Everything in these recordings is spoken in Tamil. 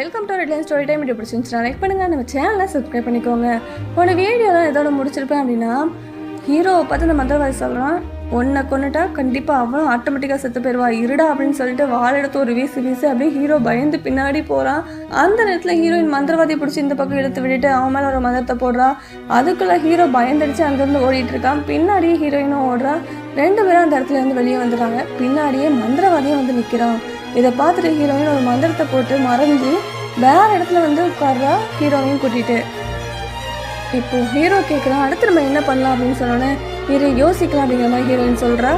Welcome to Redline story time இப்படி பிடிச்சிருந்துச்சு லைக் பண்ணுங்கள் நம்ம சேனலை சப்ஸ்கிரைப் பண்ணிக்கோங்க. போன வீடியோலாம் எதோட முடிச்சிருப்பேன் அப்படின்னா ஹீரோவை பார்த்து இந்த மந்திரவாதி சொல்கிறான் உன்னை கொண்டுட்டா கண்டிப்பாக அவளும் ஆட்டோமேட்டிக்காக செத்து போயிடுவா இருடா அப்படின்னு சொல்லிட்டு வாழை எடுத்து ஒரு வீசு வீசு அப்படியே ஹீரோ பயந்து பின்னாடி போகிறான் அந்த நேரத்தில் ஹீரோயின் மந்திரவாதி பிடிச்சி இந்த பக்கம் எடுத்து விட்டுட்டு அவன் மேலே ஒரு மந்திரத்தை போடுறா அதுக்குள்ளே ஹீரோ பயந்துடுச்சு அங்கேருந்து ஓடிட்டு இருக்கான். பின்னாடியே ஹீரோயினும் ஓடுறான் ரெண்டு பேரும் அந்த இடத்துல இருந்து வெளியே வந்துடுறாங்க. பின்னாடியே மந்திரவாதியும் வந்து நிற்கிறான் இதை பார்த்துட்டு ஹீரோயின் ஒரு மந்திரத்தை போட்டு மறைஞ்சு வேற இடத்துல வந்து உட்கார்றா ஹீரோவையும் கூட்டிட்டு. இப்போ ஹீரோ கேட்குறான் அடுத்து நம்ம என்ன பண்ணலாம் அப்படின்னு சொன்னோன்னே ஹீரோ யோசிக்கலாம் அப்படிங்கிற மாதிரி ஹீரோயின் சொல்கிறா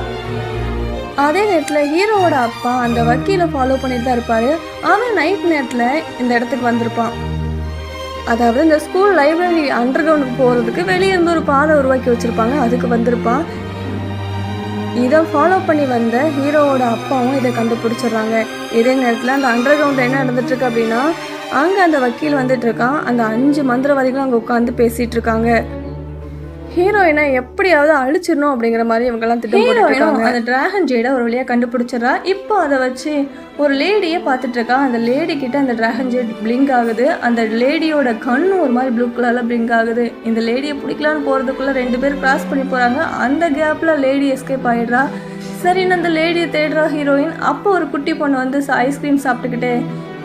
அதே நேரத்தில் ஹீரோவோட அப்பா அந்த வக்கீலை ஃபாலோ பண்ணிட்டு தான் இருப்பார். அவன் நைட் நேரத்தில் இந்த இடத்துக்கு வந்திருப்பான். அதாவது இந்த ஸ்கூல் லைப்ரரி அண்டர் கிரவுண்டுக்கு போகிறதுக்கு வெளியே இருந்து ஒரு பாதை உருவாக்கி வச்சுருப்பாங்க. அதுக்கு வந்திருப்பான். இதை ஃபாலோ பண்ணி வந்த ஹீரோவோட அப்பாவும் இதை கண்டுபிடிச்சிடுறாங்க. இதே நேரத்தில் அந்த அண்டர் கிரவுண்ட் என்ன நடந்துட்டுருக்கு அப்படின்னா அங்கே அந்த வக்கீல் வந்துட்டு இருக்கான் அந்த அஞ்சு மந்திரவாதிகளும் அங்கே உட்காந்து பேசிட்டு இருக்காங்க ஹீரோயினை எப்படியாவது அழிச்சிடணும் அப்படிங்கிற மாதிரி இவங்கெல்லாம் திட்டம் போட்டுருக்காங்க. அந்த டிராகன் ஜேடை ஒரு வழியாக கண்டுபிடிச்சிடறா. இப்போ அதை வச்சு ஒரு லேடியே பார்த்துட்டு இருக்கா. அந்த லேடி கிட்ட அந்த டிராகன் ஜேட் பிளிங்க் ஆகுது. அந்த லேடியோட கண்ணு ஒரு மாதிரி ப்ளூ கலரில் பிளிங்க் ஆகுது. இந்த லேடியை பிடிக்கலான்னு போகிறதுக்குள்ள ரெண்டு பேர் கிராஸ் பண்ணி போகிறாங்க அந்த கேப்பில் லேடி எஸ்கேப் ஆயிடுறா. சரின்னு அந்த லேடியை தேடுறா ஹீரோயின் அப்போ ஒரு குட்டி பொண்ணு வந்து ஐஸ்கிரீம் சாப்பிட்டுக்கிட்டே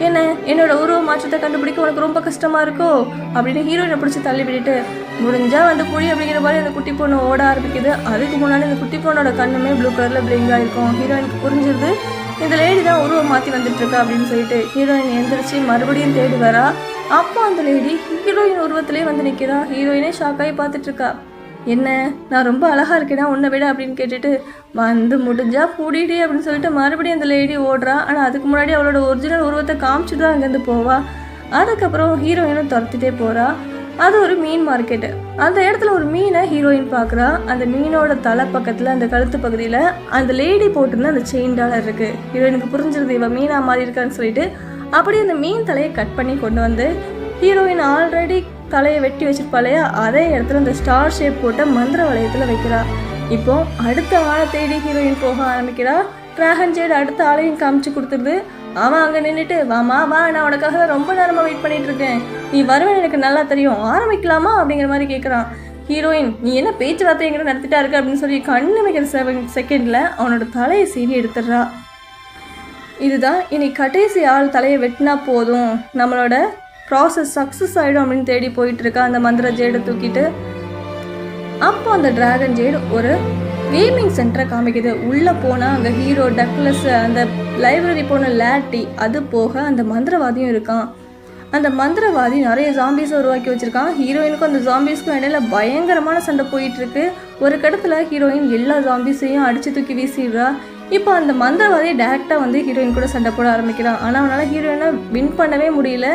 என்ன என்னோட உருவ மாற்றத்தை கண்டுபிடிக்க உனக்கு ரொம்ப கஷ்டமா இருக்கோ? அப்படின்னு ஹீரோயினை பிடிச்சி தள்ளி விட்டுட்டு முடிஞ்சா வந்து குழி அப்படிங்கிற மாதிரி அந்த குட்டி பொண்ணு ஓட ஆரம்பிக்குது. அதுக்கு முன்னாடி இந்த குட்டி பொண்ணோட கண்ணுமே ப்ளூ கலர்ல பிளிங்க் ஆயிருக்கும் ஹீரோயினுக்கு புரிஞ்சிருது. இந்த லேடி தான் உருவம் மாற்றி வந்துட்டு இருக்கா அப்படின்னு சொல்லிட்டு ஹீரோயின் எந்திரிச்சு மறுபடியும் தேடி வரா. அப்போ அந்த லேடி ஹீரோயின் உருவத்திலே வந்து நிற்கிறா ஹீரோயினே ஷாக் ஆகி பார்த்துட்டு இருக்கா. என்ன நான் ரொம்ப அழகாக இருக்கேனா? உன்னை விட அப்படின்னு கேட்டுட்டு வந்து முடிஞ்சால் பூடிடி அப்படின்னு சொல்லிட்டு மறுபடியும் அந்த லேடி ஓடுறா. ஆனால் அதுக்கு முன்னாடி அவளோட ஒரிஜினல் உருவத்தை காமிச்சிட்டு தான் அங்கேருந்து போவா. அதுக்கப்புறம் ஹீரோயினும் துரத்திட்டே போகிறா அது ஒரு மீன் மார்க்கெட்டு அந்த இடத்துல ஒரு மீனை ஹீரோயின் பார்க்குறா. அந்த மீனோட தலை பக்கத்தில் அந்த கழுத்து பகுதியில் அந்த லேடி போட்டிருந்த அந்த செயின் டாலர் இருக்குது ஹீரோயினுக்கு புரிஞ்சிருது இவன் மீனாக மாறி இருக்கான்னு சொல்லிட்டு. அப்படியே அந்த மீன் தலையை கட் பண்ணி கொண்டு வந்து ஹீரோயின் ஆல்ரெடி தலையை வெட்டி வச்சிருப்பாளையா? அதே இடத்துல இந்த ஸ்டார் ஷேப் போட்ட மந்திர வளையத்தில் வைக்கிறா. இப்போ அடுத்த ஆளை தேடி ஹீரோயின் போக ஆரம்பிக்கிறா. டிராகன் ஜேடு அடுத்த ஆளையும் காமிச்சு கொடுத்துருது. அவன் அங்கே நின்றுட்டு வாமா வா நான் உனக்காக தான் ரொம்ப நேரமாக வெயிட் பண்ணிட்டு இருக்கேன். நீ வருவேன் எனக்கு நல்லா தெரியும். ஆரம்பிக்கலாமா? அப்படிங்கிற மாதிரி கேட்குறான் ஹீரோயின் நீ என்ன பேச்சுவார்த்தை எங்கிட்ட நடத்திட்டா இருக்க? அப்படின்னு சொல்லி கண்ணு வைக்கிற செவன் செகண்டில் அவனோட தலையை சீவி எடுத்துடுறா. இதுதான் இனி கடைசி ஆள் தலையை வெட்டினா போதும். நம்மளோட ப்ராசஸ் சக்ஸஸ் ஆகிடும் அப்படின்னு தேடி போயிட்டுருக்கா. அந்த மந்திர ஜேடை தூக்கிட்டு அப்போ அந்த டிராகன் ஜேடு ஒரு கேமிங் சென்டரை காமிக்குது. உள்ளே போனால் அங்கே ஹீரோ டக்லஸ் அந்த லைப்ரரி போன லேட்டி அது போக அந்த மந்திரவாதியும் இருக்கான். அந்த மந்திரவாதி நிறைய ஜாம்பிஸை உருவாக்கி வச்சிருக்கான். ஹீரோயினுக்கும் அந்த ஜாம்பிஸ்க்கும் இடையில பயங்கரமான சண்டை போயிட்டுருக்கு. ஒரு கடத்தில் ஹீரோயின் எல்லா ஜாம்பிஸையும் அடித்து தூக்கி வீசிடுறா. இப்போ அந்த மந்திரவாதி டேரெக்டாக வந்து ஹீரோயின் கூட சண்டை போட ஆரம்பிக்கிறான். ஆனால் அவனால் ஹீரோயினை வின் பண்ணவே முடியல.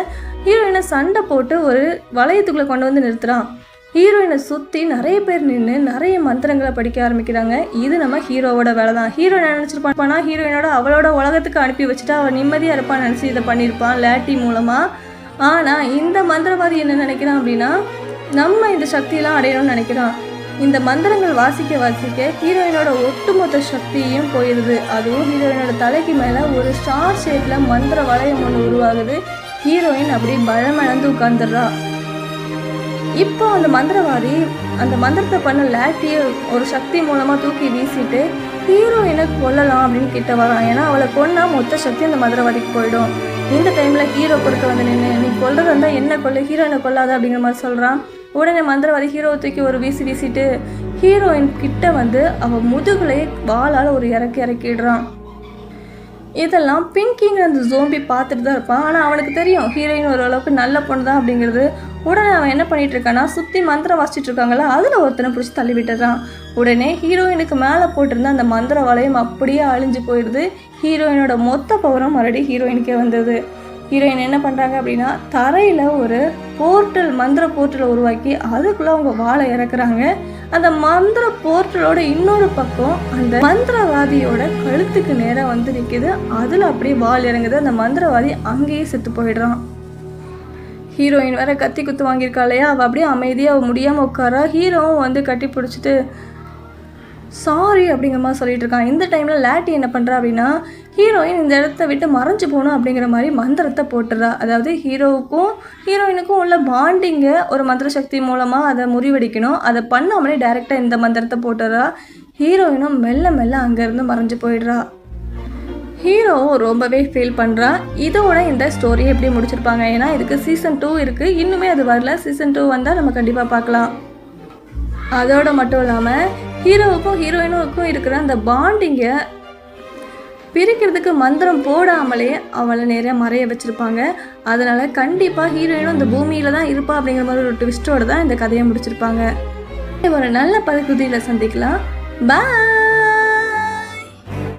ஹீரோயினை சண்டை போட்டு ஒரு வளையத்துக்குள்ளே கொண்டு வந்து நிறுத்துறான். ஹீரோயினை சுற்றி நிறைய பேர் நின்று நிறைய மந்திரங்களை படிக்க ஆரம்பிக்கிறாங்க. இது நம்ம ஹீரோவோட வேலை தான் ஹீரோ நினச்சிருப்பான் ஹீரோயினோட அவளோட உலகத்துக்கு அனுப்பி வச்சுட்டு அவள் நிம்மதியாக இருப்பான்னு நினச்சி இதை பண்ணியிருப்பான் லேட்டி மூலமாக ஆனால் இந்த மந்திரவாதி என்ன நினைக்கிறான் அப்படின்னா நம்ம இந்த சக்தியெல்லாம் அடையணும்னு நினைக்கிறான். இந்த மந்திரங்கள் வாசிக்க வாசிக்க ஹீரோயினோட ஒட்டுமொத்த சக்தியும் போயிடுது அதுவும் ஹீரோயினோட தலைக்கு மேலே ஒரு ஸ்டார் ஷேப்பில் மந்திர வளையம் ஒன்று உருவாகுது. ஹீரோயின் அப்படியே பழமிழந்து உட்காந்துடுறா இப்போ அந்த மந்திரவாதி அந்த மந்திரத்தை பண்ண லேட்டியை ஒரு சக்தி மூலமாக தூக்கி வீசிட்டு ஹீரோயினை கொல்லலாம் அப்படின்னு கிட்ட வரான். ஏன்னா அவளை கொன்னா மொத்த சக்தி அந்த மந்திரவாதிக்கு போயிடும். இந்த டைமில் ஹீரோ கொடுக்க வந்து நின்று நீ கொல்றது இருந்தால் என்ன கொல்லு ஹீரோயினை கொல்லாத அப்படிங்கிற மாதிரி சொல்கிறான் உடனே மந்திரவாதி ஹீரோவை தூக்கி ஒரு வீசி வீசிட்டு ஹீரோயின் கிட்ட வந்து அவள் முதுகுலை வாளால் ஒரு இறக்கி இறக்கிடுறான். இதெல்லாம் பிங்கிங்கிற அந்த ஜோம்பி பார்த்துட்டு தான் இருப்பான். ஆனால் அவனுக்கு தெரியும் ஹீரோயின் ஓரளவுக்கு நல்ல பொண்ணு தான் அப்படிங்கிறது. உடனே அவன் என்ன பண்ணிட்டு இருக்கான்னா சுற்றி மந்திரம் வாசிச்சுட்டு இருக்காங்களா அதில் ஒருத்தனை பிடிச்சி தள்ளி விட்டுறான். உடனே ஹீரோயினுக்கு மேலே போட்டிருந்த அந்த மந்திர வளையம் அப்படியே அழிஞ்சு போயிடுது. ஹீரோயினோட மொத்த பவரும் மறுபடியும் ஹீரோயினுக்கே வந்தது. ஹீரோயின் என்ன பண்ணுறாங்க அப்படின்னா தரையில் ஒரு போர்ட்டல் மந்திர போர்ட்டலை உருவாக்கி அதுக்குள்ளே அவங்க வாழை இறக்குறாங்க. அந்த மந்திர போர்ட்டலோட இன்னொரு பக்கம் அந்த மந்திரவாதியோட கழுத்துக்கு நேராக வந்து நிற்கிது அதில் அப்படியே வால் இறங்குது. அந்த மந்திரவாதி அங்கேயே செத்து போயிடுறான். ஹீரோயின் வேற கத்தி குத்து வாங்கியிருக்கா இல்லையா? அவள் அப்படியே அமைதியாக முடியாமல் உட்காரா? ஹீரோவும் வந்து கட்டி பிடிச்சிட்டு சாரி அப்படிங்கிற மாதிரி சொல்லிட்டு இருக்கான். இந்த டைமில் லேட்டி என்ன பண்ணுறா அப்படின்னா ஹீரோயின் இந்த இடத்த விட்டு மறைஞ்சு போகணும் அப்படிங்கிற மாதிரி மந்திரத்தை போட்டுறா. அதாவது ஹீரோவுக்கும் ஹீரோயினுக்கும் உள்ள பாண்டிங்கை ஒரு மந்திர சக்தி மூலமாக அதை முறிவடிக்கணும். அதை பண்ணாமலே டைரெக்டாக இந்த மந்திரத்தை போட்டுறா. ஹீரோயினும் மெல்ல மெல்ல அங்கேருந்து மறைஞ்சு போயிடுறா. ஹீரோவும் ரொம்பவே ஃபீல் பண்ணுறா இதோட இந்த ஸ்டோரியை எப்படி முடிச்சிருப்பாங்க? ஏன்னா இதுக்கு சீசன் டூ இருக்குது இன்னுமே அது வரல. சீசன் டூ வந்தால் நம்ம கண்டிப்பாக பார்க்கலாம். அதோட மட்டும் இல்லாமல் ஹீரோவுக்கும் ஹீரோயினுக்கும் இருக்கிற அந்த பாண்டிங்கை பிரிக்கிறதுக்கு மந்திரம் போடாமலே அவளை நிறைய மறைய வச்சுருப்பாங்க. அதனால் கண்டிப்பாக ஹீரோயினும் இந்த பூமியில் தான் இருப்பா அப்படிங்கிற மாதிரி ஒரு ட்விஸ்டோட தான் இந்த கதையை முடிச்சிருப்பாங்க. ஒரு நல்ல பகுதியில் சந்திக்கலாம். பாய்